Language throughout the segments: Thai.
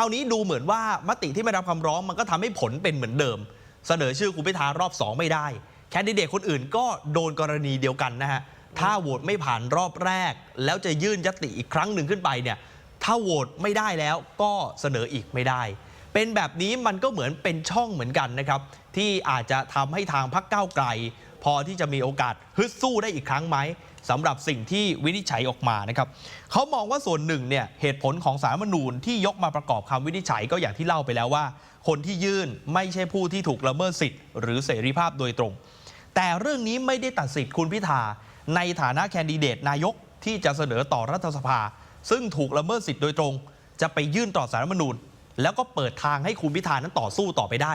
ราวนี้ดูเหมือนว่ามติที่ไม่รับคำร้องมันก็ทำให้ผลเป็นเหมือนเดิม เสนอชื่อคุณพิธารอบ 2 ไม่ได้ แคนดิเดตคนอื่นก็โดนกรณีเดียวกันนะฮะถ้าโหวตไม่ผ่านรอบแรก แล้วจะยื่นยติอีกครั้งหนึ่งขึ้นไปเนี่ยถ้าโหวตไม่ได้แล้วก็เสนออีกไม่ได้ เป็นแบบนี้มันก็เหมือนเป็นช่องเหมือนกันนะครับที่อาจจะทำให้ทางพรรคก้าไกล พอที่จะมีโอกาสฮึดสู้ได้อีกครั้งไหมสำหรับสิ่งที่วินิจฉัยออกมานะครับเขามองว่าส่วนหนึ่งเนี่ยเหตุผลของสารมนูญที่ยกมาประกอบคำวินิจฉัยก็อย่างที่เล่าไปแล้วว่า คนที่ยื่นไม่ใช่ผู้ที่ถูกละเมิดสิทธิ์หรือเสรีภาพโดยตรง แต่เรื่องนี้ไม่ได้ตัดสิทธิ์คุณพิธาในฐานะแคนดิเดตนายกที่จะเสนอต่อรัฐสภา ซึ่งถูกละเมิดสิทธิ์โดยตรง จะไปยื่นต่อสารรัฐธรรมนูญ แล้วก็เปิดทางให้คุณพิธานั้นต่อสู้ต่อไปได้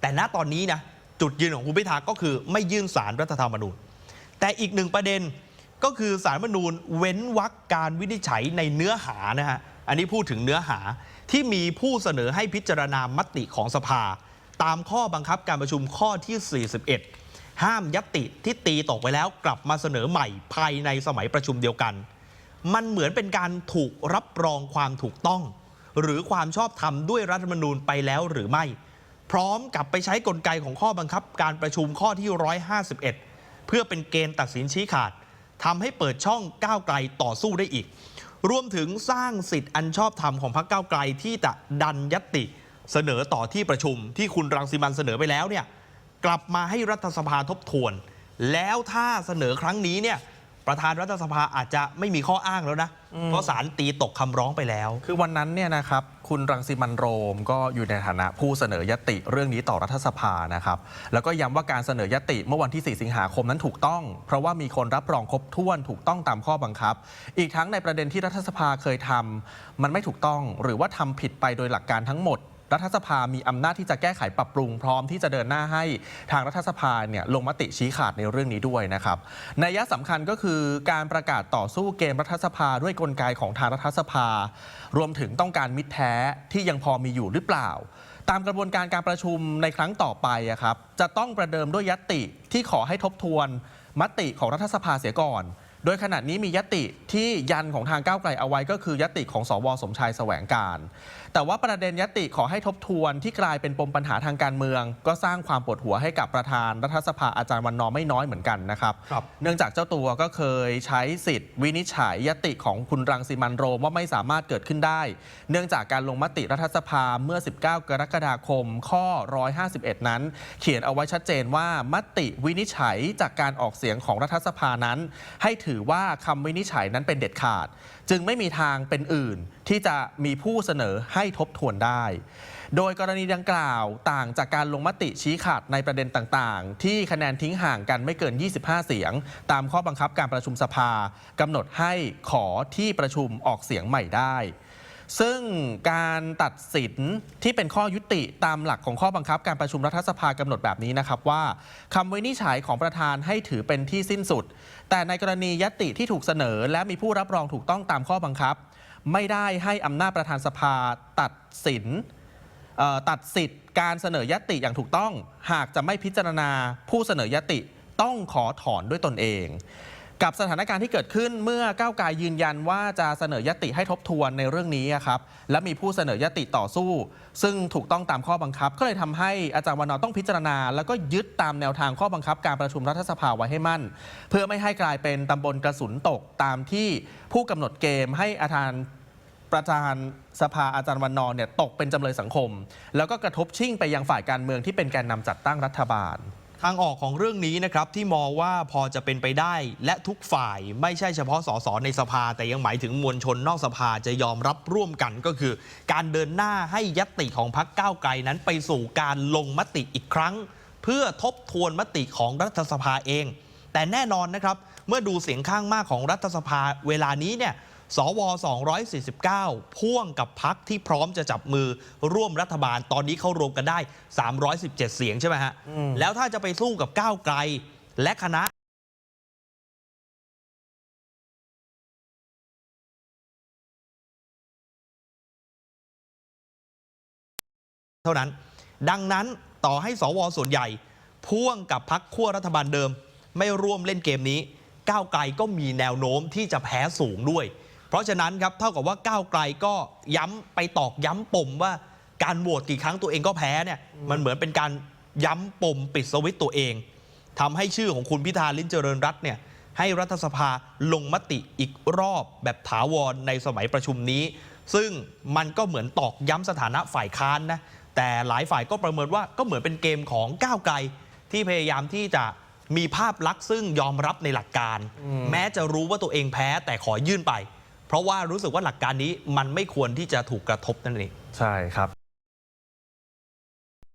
แต่ณตอนนี้นะจุดยืนของคุณพิธาก็คือไม่ยื่นสารรัฐธรรมนูญ แต่อีกหนึ่งประเด็นก็คือสารมนูญเว้นวรรคการวินิจฉัยในเนื้อหานะฮะอันนี้พูดถึงเนื้อหาที่มีผู้เสนอให้พิจารณามติของสภา ตามข้อบังคับการประชุมข้อที่ 41 ห้ามยัตติที่ตีตกไปแล้วกลับมาเสนอใหม่ภายในสมัยประชุมเดียวกัน มันเหมือนเป็นการถูกรับรองความถูกต้อง หรือความชอบธรรมด้วยรัฐธรรมนูญไปแล้วหรือไม่ พร้อมกับไปใช้กลไกของข้อบังคับการประชุมข้อที่ 151 เพื่อเป็นเกณฑ์ตัดสินชี้ขาดทำให้เปิดช่องก้าวไกลต่อสู้ได้อีก รวมถึงสร้างสิทธิ์อันชอบธรรมของพรรคก้าวไกลที่จะดันยัตติเสนอต่อที่ประชุมที่คุณรังสิมันเสนอไปแล้วเนี่ยกลับมาให้รัฐสภาทบทวน แล้วถ้าเสนอครั้งนี้เนี่ย ประธานรัฐสภาอาจจะไม่มีข้ออ้างแล้วนะ เพราะศาลตีตกคำร้องไปแล้ว คือวันนั้นเนี่ยนะครับคุณรังสิมันต์โรมก็อยู่ในฐานะผู้เสนอยติเรื่องนี้ต่อรัฐสภานะครับ แล้วก็ย้ำว่าการเสนอยติเมื่อวันที่ 4 สิงหาคมนั้นถูกต้อง เพราะว่ามีคนรับรองครบถ้วนถูกต้องตามข้อบังคับ อีกทั้งในประเด็นที่รัฐสภาเคยทำมันไม่ถูกต้องหรือว่าทำผิดไปโดยหลักการทั้งหมด รัฐสภามีอำนาจที่จะแก้ไขปรับปรุงพร้อมที่จะเดินหน้าให้ทางรัฐสภาเนี่ยลงมติชี้ขาดในเรื่องนี้ด้วยนะครับนัยยะสำคัญก็คือการประกาศต่อสู้เกมรัฐสภาด้วยกลไกของทางรัฐสภา รวมถึงต้องการมิตรแท้ที่ยังพอมีอยู่หรือเปล่า ตามกระบวนการการประชุมในครั้งต่อไปอะครับจะต้องประเดิมด้วยยตติที่ขอให้ทบทวนมติของรัฐสภาเสียก่อน โดยขณะนี้มียติที่ยันของทางก้าวไกลเอาไว้ก็คือยติของสวสมชายแสวงการ แต่ว่าประเด็นยติขอให้ทบทวนที่กลายเป็นปมปัญหาทางการเมือง ก็สร้างความปวดหัวให้กับประธานรัฐสภาอาจารย์วันนอร์ไม่น้อยเหมือนกันนะครับครับเนื่องจากเจ้าตัวก็เคยใช้สิทธิ์ วินิจฉัยยติของคุณรังสิมันต์โรมว่าไม่สามารถเกิดขึ้นได้ เนื่องจากการลงมติรัฐสภาเมื่อ 19 กรกฎาคม ข้อ 151 นั้น เขียนเอาไว้ชัดเจนว่ามติวินิจฉัยจากการออกเสียงของรัฐสภานั้น ให้ถือว่าคำวินิจฉัยนั้นเป็นเด็ดขาด จึงไม่มีทางเป็นอื่นที่จะมีผู้เสนอให้ทบทวนได้ โดยกรณีดังกล่าวต่างจากการลงมติชี้ขาดในประเด็นต่างๆ ที่คะแนนทิ้งห่างกันไม่เกิน 25 เสียง ตามข้อบังคับการประชุมสภากำหนดให้ขอที่ประชุมออกเสียงใหม่ได้ ซึ่งการตัดสินที่เป็นข้อยุติตามหลักของข้อบังคับการประชุมรัฐสภากำหนดแบบนี้นะครับว่าคำวินิจฉัยของประธานให้ถือเป็นที่สิ้นสุด แต่ในกรณียติที่ถูกเสนอ และมีผู้รับรองถูกต้องตามข้อบังคับ ไม่ได้ให้อำนาจประธานสภาตัดสินตัดสิทธิ์การเสนอยติอย่างถูกต้อง หากจะไม่พิจารณาผู้เสนอยติต้องขอถอนด้วยตนเอง กับสถานการณ์ที่เกิดขึ้นเมื่อก้าวไกลยืนยันว่าจะเสนอยติให้ทบทวนในเรื่องนี้ครับและมีผู้เสนอยติต่อสู้ ซึ่งถูกต้องตามข้อบังคับ ก็เลยทำให้อาจารย์วันนอต้องพิจารณา แล้วก็ยึดตามแนวทางข้อบังคับ การประชุมรัฐสภาไว้ให้มั่น เพื่อไม่ให้กลายเป็นตำบลกระสุนตกตามที่ผู้กำหนดเกมให้อาจารย์ประธานสภาอาจารย์วันนอเนี่ยตกเป็นจำเลยสังคม แล้วก็กระทบชิ่งไปยังฝ่ายการเมืองที่เป็นแกนนำจัดตั้งรัฐบาล ทางออกของเรื่องนี้นะครับที่มองว่าพอจะเป็นไปได้ และทุกฝ่ายไม่ใช่เฉพาะสสในสภา แต่ยังหมายถึงมวลชนนอกสภาจะยอมรับร่วมกันก็คือ การเดินหน้าให้ยตติของพรรคก้าวไกลนั้นไปสู่การลงมติอีกครั้ง เพื่อทบทวนมติของรัฐสภาเอง แต่แน่นอนนะครับ เมื่อดูเสียงข้างมากของรัฐสภาเวลานี้เนี่ย สว 249 พ่วงกับพักที่พร้อมจะจับมือร่วมรัฐบาล ตอนนี้เข้ารวมกันได้ 317 เสียงใช่ไหมฮะอืมแล้วถ้าจะไปสู้กับก้าวไกลและคณะเท่านั้น ดังนั้นต่อให้สวส่วนใหญ่ พ่วงกับพักขั้วรัฐบาลเดิม ไม่ร่วมเล่นเกมนี้ ก้าวไกลก็มีแนวโน้มที่จะแพ้สูงด้วยเพ ราะฉะนั้นครับเท่ากับว่าก้าวไกลก็ย้ำไปตอกย้ำปมว่าการโหวตกี่ครั้งตัวเองก็แพ้เนี่ยมันเหมือนเป็นการย้ำปมปิดสวิตช์ตัวเองทำให้ชื่อของคุณพิธาลิ้นเจริญรัตน์เนี่ยให้รัฐสภาลงมติอีกรอบแบบถาวรในสมัยประชุมนี้ ซึ่งมันก็เหมือนตอกย้ำสถานะฝ่ายค้านนะแต่หลายฝ่ายก็ประเมินว่าก็เหมือนเป็นเกมของก้าวไกลที่พยายามที่จะมีภาพลักษณ์ซึ่งยอมรับในหลักการ แม้จะรู้ว่าตัวเองแพ้แต่ขอยื่นไป เพราะว่ารู้สึกว่าหลักการนี้มันไม่ควรที่จะถูกกระทบนั่นเองใช่ครับ